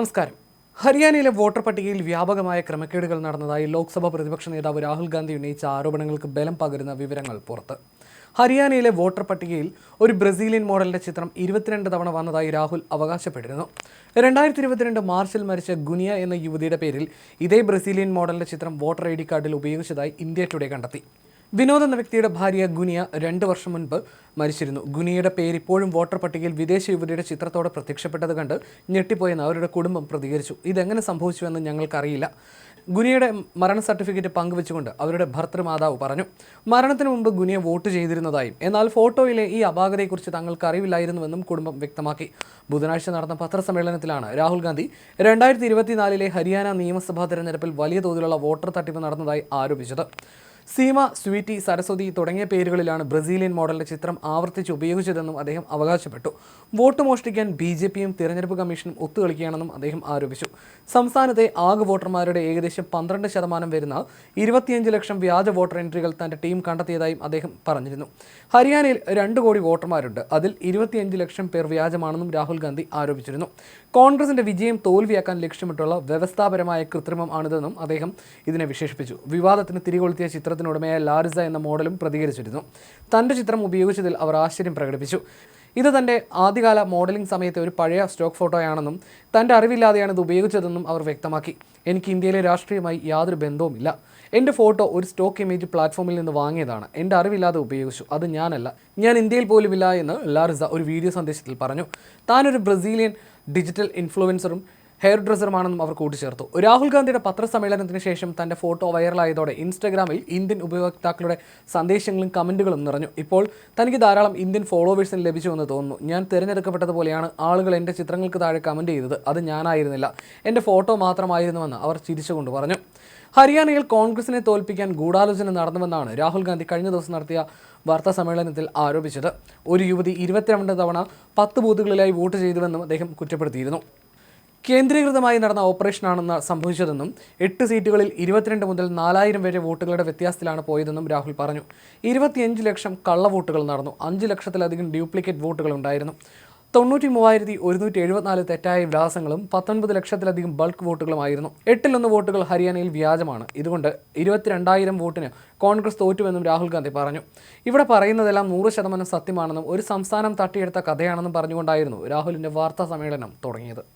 നമസ്കാരം. ഹരിയാനയിലെ വോട്ടർ പട്ടികയിൽ വ്യാപകമായ ക്രമക്കേടുകൾ നടന്നതായി ലോക്സഭാ പ്രതിപക്ഷ നേതാവ് രാഹുൽ ഗാന്ധി ഉന്നയിച്ച ആരോപണങ്ങൾക്ക് ബലം പകരുന്ന വിവരങ്ങൾ പുറത്ത്. ഹരിയാനയിലെ വോട്ടർ പട്ടികയിൽ ഒരു ബ്രസീലിയൻ മോഡലിന്റെ ചിത്രം ഇരുപത്തിരണ്ട് തവണ വന്നതായി രാഹുൽ അവകാശപ്പെട്ടിരുന്നു. രണ്ടായിരത്തി ഇരുപത്തിരണ്ട് മാർച്ചിൽ മരിച്ച ഗുനിയ എന്ന യുവതിയുടെ പേരിൽ ഇതേ ബ്രസീലിയൻ മോഡലിന്റെ ചിത്രം വോട്ടർ ഐ ഡി കാർഡിൽ ഉപയോഗിച്ചതായി ഇന്ത്യ ടുഡേ കണ്ടെത്തി. വിനോദ് എന്ന വ്യക്തിയുടെ ഭാര്യ ഗുനിയ രണ്ട് വർഷം മുൻപ് മരിച്ചിരുന്നു. ഗുനിയയുടെ പേര് ഇപ്പോഴും വോട്ടർ പട്ടികയിൽ വിദേശ യുവതിയുടെ ചിത്രത്തോടെ പ്രത്യക്ഷപ്പെട്ടത് കണ്ട് ഞെട്ടിപ്പോയെന്ന് അവരുടെ കുടുംബം പ്രതികരിച്ചു. ഇതെങ്ങനെ സംഭവിച്ചുവെന്ന് ഞങ്ങൾക്കറിയില്ല. ഗുനിയയുടെ മരണ സർട്ടിഫിക്കറ്റ് പങ്കുവെച്ചുകൊണ്ട് അവരുടെ ഭർത്തൃമാതാവ് പറഞ്ഞു മരണത്തിന് മുമ്പ് ഗുനിയ വോട്ട് ചെയ്തിരുന്നതായും എന്നാൽ ഫോട്ടോയിലെ ഈ അപാകതയെക്കുറിച്ച് തങ്ങൾക്ക് അറിവില്ലായിരുന്നുവെന്നും കുടുംബം വ്യക്തമാക്കി. ബുധനാഴ്ച നടന്ന പത്രസമ്മേളനത്തിലാണ് രാഹുൽ ഗാന്ധി രണ്ടായിരത്തി ഇരുപത്തിനാലിലെ ഹരിയാന നിയമസഭാ തെരഞ്ഞെടുപ്പിൽ വലിയ തോതിലുള്ള വോട്ടർ തട്ടിപ്പ് നടന്നതായി ആരോപിച്ചത്. സീമ സ്വീറ്റി സരസ്വതി തുടങ്ങിയ പേരുകളിലാണ് ബ്രസീലിയൻ മോഡലിന്റെ ചിത്രം ആവർത്തിച്ച് ഉപയോഗിച്ചതെന്നും അദ്ദേഹം അവകാശപ്പെട്ടു. വോട്ട് മോഷ്ടിക്കാൻ ബി ജെ പിയും തിരഞ്ഞെടുപ്പ് കമ്മീഷനും ഒത്തുകളിക്കുകയാണെന്നും അദ്ദേഹം ആരോപിച്ചു. സംസ്ഥാനത്തെ ആകെ വോട്ടർമാരുടെ ഏകദേശം പന്ത്രണ്ട് ശതമാനം വരുന്ന ഇരുപത്തിയഞ്ച് ലക്ഷം വ്യാജ വോട്ടർ എൻട്രികൾ തന്റെ ടീം കണ്ടെത്തിയതായും അദ്ദേഹം പറഞ്ഞിരുന്നു. ഹരിയാനയിൽ രണ്ട് കോടി വോട്ടർമാരുണ്ട്. അതിൽ ഇരുപത്തിയഞ്ച് ലക്ഷം പേർ വ്യാജമാണെന്നും രാഹുൽ ഗാന്ധി ആരോപിച്ചിരുന്നു. കോൺഗ്രസിന്റെ വിജയം തോൽവിയാക്കാൻ ലക്ഷ്യമിട്ടുള്ള വ്യവസ്ഥാപരമായ കൃത്രിമം ആണിതെന്നും അദ്ദേഹം ഇതിനെ വിശേഷിപ്പിച്ചു. വിവാദത്തിന് തിരികൊളുത്തിയ ചിത്രത്തിനുടമയായ ലാരിസ എന്ന മോഡലും പ്രതികരിച്ചിരുന്നു. തന്റെ ചിത്രം ഉപയോഗിച്ചതിൽ അവർ ആശ്ചര്യം പ്രകടിപ്പിച്ചു. ഇത് തന്റെ ആദ്യകാല മോഡലിംഗ് സമയത്തെ ഒരു പഴയ സ്റ്റോക്ക് ഫോട്ടോയാണെന്നും തന്റെ അറിവില്ലാതെയാണ് ഇത് ഉപയോഗിച്ചതെന്നും അവർ വ്യക്തമാക്കി. എനിക്ക് ഇന്ത്യയിലെ രാഷ്ട്രീയമായി യാതൊരു ബന്ധവുമില്ല. എന്റെ ഫോട്ടോ ഒരു സ്റ്റോക്ക് ഇമേജ് പ്ലാറ്റ്ഫോമിൽ നിന്ന് വാങ്ങിയതാണ്. എന്റെ അറിവില്ലാതെ ഉപയോഗിച്ചു. അത് ഞാനല്ല. ഞാൻ ഇന്ത്യയിൽ പോലുമില്ല എന്ന് ലാറിസ ഒരു വീഡിയോ സന്ദേശത്തിൽ പറഞ്ഞു. താനൊരു ബ്രസീലിയൻ ഡിജിറ്റൽ ഇൻഫ്ലുവൻസറും ഹെയർ ഡ്രസ്സറുമാണെന്നും അവർ കൂട്ടിച്ചേർത്തു. രാഹുൽ ഗാന്ധിയുടെ പത്രസമ്മേളനത്തിന് ശേഷം തന്റെ ഫോട്ടോ വൈറലായതോടെ ഇൻസ്റ്റാഗ്രാമിൽ ഇന്ത്യൻ ഉപയോക്താക്കളുടെ സന്ദേശങ്ങളും കമന്റുകളും നിറഞ്ഞു. ഇപ്പോൾ തനിക്ക് ധാരാളം ഇന്ത്യൻ ഫോളോവേഴ്സിന് ലഭിച്ചുവെന്ന് തോന്നുന്നു. ഞാൻ തിരഞ്ഞെടുക്കപ്പെട്ടതുപോലെയാണ് ആളുകൾ എന്റെ ചിത്രങ്ങൾക്ക് താഴെ കമന്റ് ചെയ്തത്. അത് ഞാനായിരുന്നില്ല. എന്റെ ഫോട്ടോ മാത്രമായിരുന്നുവെന്ന് അവർ ചിരിച്ചുകൊണ്ട് പറഞ്ഞു. ഹരിയാനയിൽ കോൺഗ്രസിനെ തോൽപ്പിക്കാൻ ഗൂഢാലോചന നടന്നുവെന്നാണ് രാഹുൽ ഗാന്ധി കഴിഞ്ഞ ദിവസം നടത്തിയ വാർത്താ സമ്മേളനത്തിൽ ആരോപിച്ചത്. ഒരു യുവതി ഇരുപത്തിരണ്ട് തവണ പത്ത് ബൂത്തുകളിലായി വോട്ട് ചെയ്തുവെന്നും അദ്ദേഹം കുറ്റപ്പെടുത്തിയിരുന്നു. കേന്ദ്രീകൃതമായി നടന്ന ഓപ്പറേഷനാണെന്ന് സംഭവിച്ചതെന്നും എട്ട് സീറ്റുകളിൽ ഇരുപത്തിരണ്ട് മുതൽ നാലായിരം വരെ വോട്ടുകളുടെ വ്യത്യാസത്തിലാണ് പോയതെന്നും രാഹുൽ പറഞ്ഞു. ഇരുപത്തിയഞ്ച് ലക്ഷം കള്ളവോട്ടുകൾ നടന്നു. അഞ്ച് ലക്ഷത്തിലധികം ഡ്യൂപ്ലിക്കേറ്റ് വോട്ടുകൾ ഉണ്ടായിരുന്നു. തൊണ്ണൂറ്റി മൂവായിരത്തി ഒരുന്നൂറ്റി എഴുപത്തിനാല് തെറ്റായ വിലാസങ്ങളും പത്തൊൻപത് ലക്ഷത്തിലധികം ബൾക്ക് വോട്ടുകളുമായിരുന്നു. എട്ടിലൊന്ന് വോട്ടുകൾ ഹരിയാനയിൽ വ്യാജമാണ്. ഇതുകൊണ്ട് ഇരുപത്തിരണ്ടായിരം വോട്ടിന് കോൺഗ്രസ് തോറ്റുവെന്നും രാഹുൽ ഗാന്ധി പറഞ്ഞു. ഇവിടെ പറയുന്നതെല്ലാം നൂറ് ശതമാനം സത്യമാണെന്നും ഒരു സംസ്ഥാനം തട്ടിയെടുത്ത കഥയാണെന്നും പറഞ്ഞുകൊണ്ടായിരുന്നു രാഹുലിന്റെ വാർത്താ സമ്മേളനം തുടങ്ങിയത്.